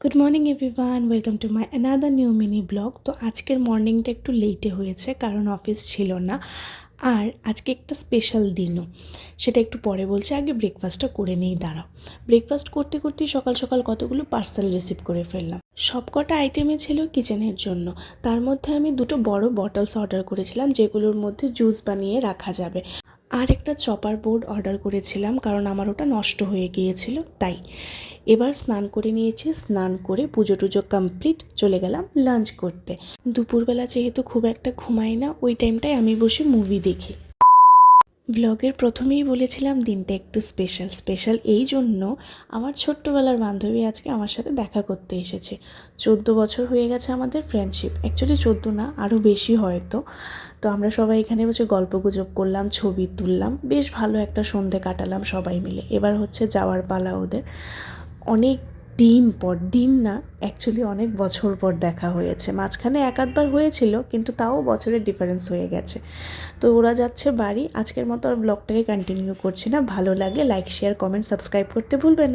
Good morning everyone welcome to my another new mini blog তো আজকের মর্নিংটা একটু লেটে হয়েছে, কারণ অফিস ছিল না। আর আজকে একটা স্পেশাল দিনও সেটা একটু পরে বলছি, আগে ব্রেকফাস্টটা করে নিই, দাঁড়াও। ব্রেকফাস্ট করতে করতেই সকাল সকাল কতগুলো পার্সেল রিসিভ করে ফেললাম। সবকটা আইটেমে ছিল কিচেনের জন্য। তার মধ্যে আমি দুটো বড় বটলস অর্ডার করেছিলাম, যেগুলোর মধ্যে জুস বানিয়ে রাখা যাবে। আর একটা চপার বোর্ড অর্ডার করেছিলাম, কারণ আমার ওটা নষ্ট হয়ে গিয়েছিল, তাই। এবার স্নান করে নিয়েছি, স্নান করে পুজো টুজো কমপ্লিট চলে গেলাম লাঞ্চ করতে। দুপুরবেলা যেহেতু খুব একটা ঘুমাই না, ওই টাইমটায় আমি বসে মুভি দেখি। ব্লগের প্রথমেই বলেছিলাম দিনটা একটু স্পেশাল স্পেশাল এই জন্য আমার ছোট্টবেলার বান্ধবী আজকে আমার সাথে দেখা করতে এসেছে। চোদ্দ বছর হয়ে গেছে আমাদের ফ্রেন্ডশিপ অ্যাকচুয়ালি চোদ্দ না আরও বেশি হয়তো। তো আমরা সবাই এখানে বসে গল্প গুজব করলাম, ছবি তুললাম, বেশ ভালো একটা সন্ধে কাটালাম সবাই মিলে। এবার হচ্ছে যাওয়ার পালা ওদের। অনেক দিন পর দিন না অ্যাকচুয়ালি অনেক বছর পর দেখা হয়েছে। মাঝখানে এক আধবার হয়েছিল, কিন্তু তাও বছরের ডিফারেন্স হয়ে গেছে। তো ওরা যাচ্ছে বাড়ি, আজকের মতো আর ব্লগটাকে কন্টিনিউ করছি না। ভালো লাগে লাইক শেয়ার কমেন্ট সাবস্ক্রাইব করতে ভুলবে না।